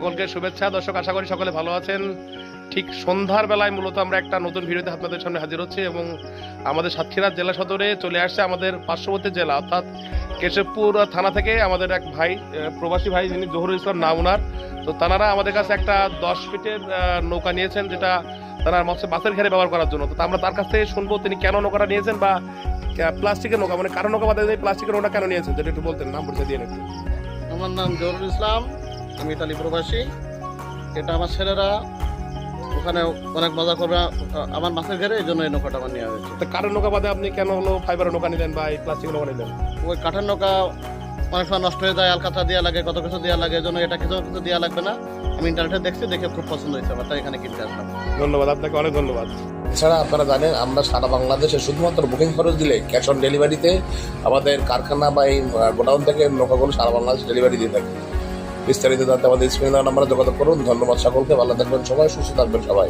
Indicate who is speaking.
Speaker 1: সকলকে শুভেচ্ছা। দর্শক, আশা করি সকলে ভালো আছেন। ঠিক সন্ধ্যার বেলায় মূলত আমরা একটা নতুন ভিডিওতে আপনাদের সামনে হাজির হচ্ছি এবং আমাদের সাতক্ষীরা জেলা সদরে চলে আসছে আমাদের পার্শ্ববর্তী জেলা, অর্থাৎ কেশবপুর থানা থেকে আমাদের এক ভাই প্রবাসী ভাই যিনি জহুরুল ইসলাম নাম ওনার। তো তানারা আমাদের কাছে একটা দশ ফিটের নৌকা নিয়েছেন যেটা তারা মৎস্য মাছের ঘেরে ব্যবহার করার জন্য। তো আমরা তার কাছ থেকে শুনব তিনি কেন নৌকাটা নিয়েছেন বা প্লাস্টিকের নৌকা মানে কারও নৌকা বাদে প্লাস্টিকের নৌকা কেন নিয়েছেন? যেটা একটু বলতেন নাম বলতে দিয়ে একটু
Speaker 2: আমার নাম জহুরুল ইসলাম। আমি ইতালি প্রবাসী। এটা আমার ছেলেরা ওখানে অনেক মজা করবে। আমার মাছের ঘেরে এই জন্য এই নৌকাটা আমার নেওয়া হয়েছে।
Speaker 1: তো কাঠের নৌকা বাদে আপনি কেন হলো ফাইবারের নৌকা নিলেন বা এই প্লাস্টিকের নৌকা নিলেন?
Speaker 2: ওই কাঠের নৌকা অনেক সময় নষ্ট হয়ে যায় আলকাতা দেওয়া লাগে কত কিছু দেওয়া লাগে এই জন্য এটা কিছু কিছু দেওয়া লাগবে না। আমি ইন্টারনেটে দেখছি দেখে খুব পছন্দ হয়েছে আমার তাই এখানে কিনতে আসলাম।
Speaker 1: ধন্যবাদ আপনাকে অনেক ধন্যবাদ।
Speaker 3: এছাড়া আপনারা জানেন আমরা সারা বাংলাদেশে শুধুমাত্র বুকিং খরচ দিলে ক্যাশ অন ডেলিভারিতে আমাদের কারখানা বা এই গোডাউন থেকে নৌকাগুলো সারা বাংলাদেশ ডেলিভারি দিয়ে থাকি। বিস্তারিত জানতে আমাদের স্ক্রিন নাম্বারে যোগাযোগ করুন। ধন্যবাদ সকলকে, ভালো থাকবেন সবাই, সুস্থ থাকবেন সবাই।